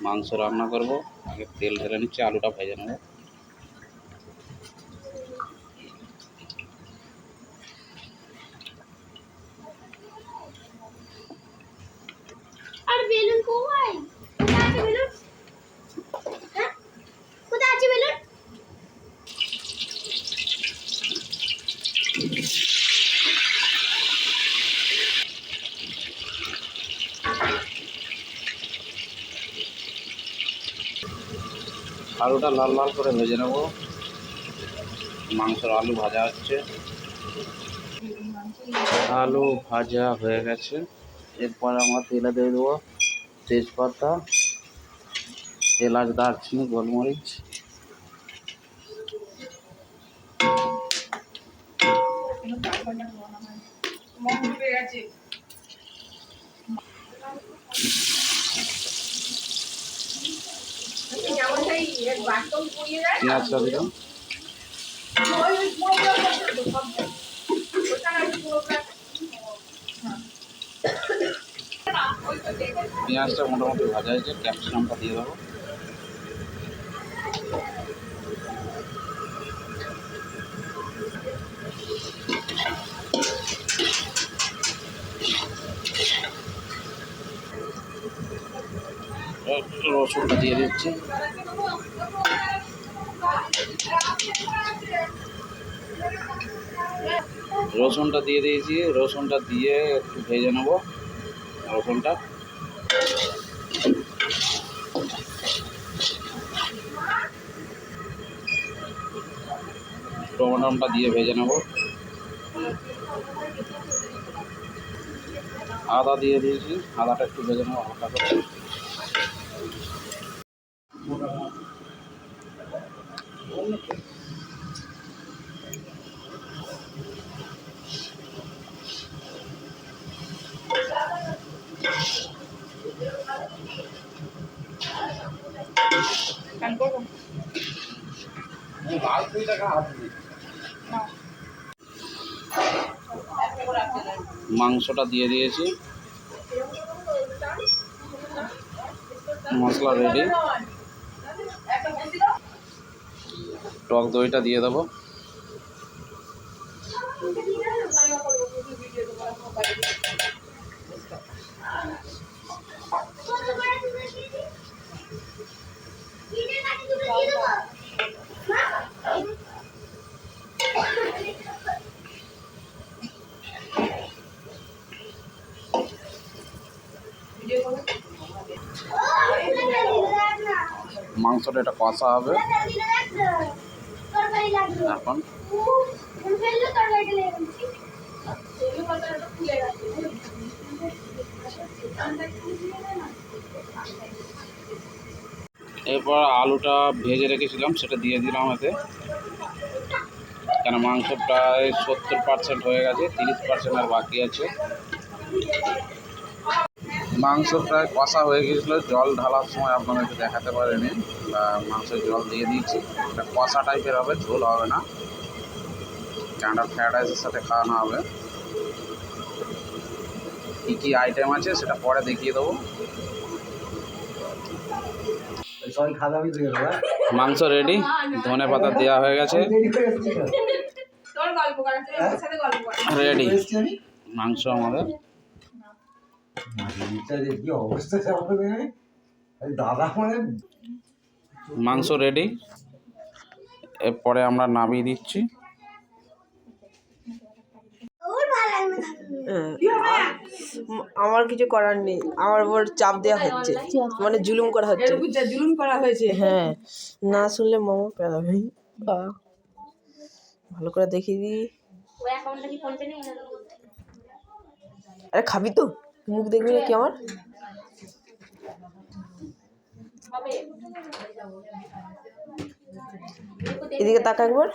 মাংস রান্না করব আগে তেল ঢেলে নিচ্ছি আলুটা ভেজে নেব আর বেলুন কোথায় কোথায় আছে বেলুন হ্যাঁ কোথায় আছে বেলুন আলুটা লাল লাল করে ভেজে নেব। মাংসর আলু ভাজা হচ্ছে। আলু ভাজা হয়ে গেছে। এরপর আমরা তেলে দিয়ে দেবো তেজপাতা, এলাচ, দারচিনি, গোলমরিচ। পেঁয়াজটা মোটামুটি ভাজা হয়েছে ক্যাপসিকামটা দিয়ে দেবো। রসুনটা দিয়ে দিচ্ছি। রসুনটা দিয়ে দিয়েছি। রসুনটা দিয়ে একটু ভেজে নেব। রসুনটা। টমেটোটা দিয়ে ভেজে নেব। আদা দিয়ে দিয়েছি। আদাটা একটু ভেজে নেব হালকা করে। মাংসটা দিয়ে দিয়েছি। মশলা রেডি টক দইটা দিয়ে দেবো করে দুটো দিয়ে দিই তিনের কাছে দুটো দিয়ে দেবো হ্যাঁ মাংসটা এটা কষা হবে। এখন? এরপর আলুটা ভেজে রেখেছিলাম, সেটা দিয়ে দিলাম এতে। কেন মাংস প্রায় সত্তর পার্সেন্ট হয়ে গেছে, তিরিশ পার্সেন্ট আর বাকি আছে। মাংস প্রায় কষা হয়ে গিয়েছিল জল ঢালার সময় আপনাদেরকে দেখাতে পারেনি বা মাংসের জল দিয়ে দিয়েছি। এটা কষা টাইপের হবে ঝোল হবে না। কেনটা ফ্রায়েড রাইসের সাথে খাওয়ানো হবে। কী কী আইটেম আছে সেটা পরে দেখিয়ে দেবো। মাংস রেডি ধনে পাতা দেওয়া হয়ে গেছে। রেডি মাংস আমাদের। মাংস রেডি এরপরে আমরা নামিয়ে দিচ্ছি। আমার কিছু করার নেই। আমার উপর চাপ দেওয়া হচ্ছে। মানে জুলুম করা হচ্ছে। জুলুম করা হয়েছে হ্যাঁ। না শুনলে মামা পেলাবে ভালো করে দেখিয়ে দিই। আরে খাবি তো? মুখ দেখবি নাকি আমার? এদিকে তাকা একবার।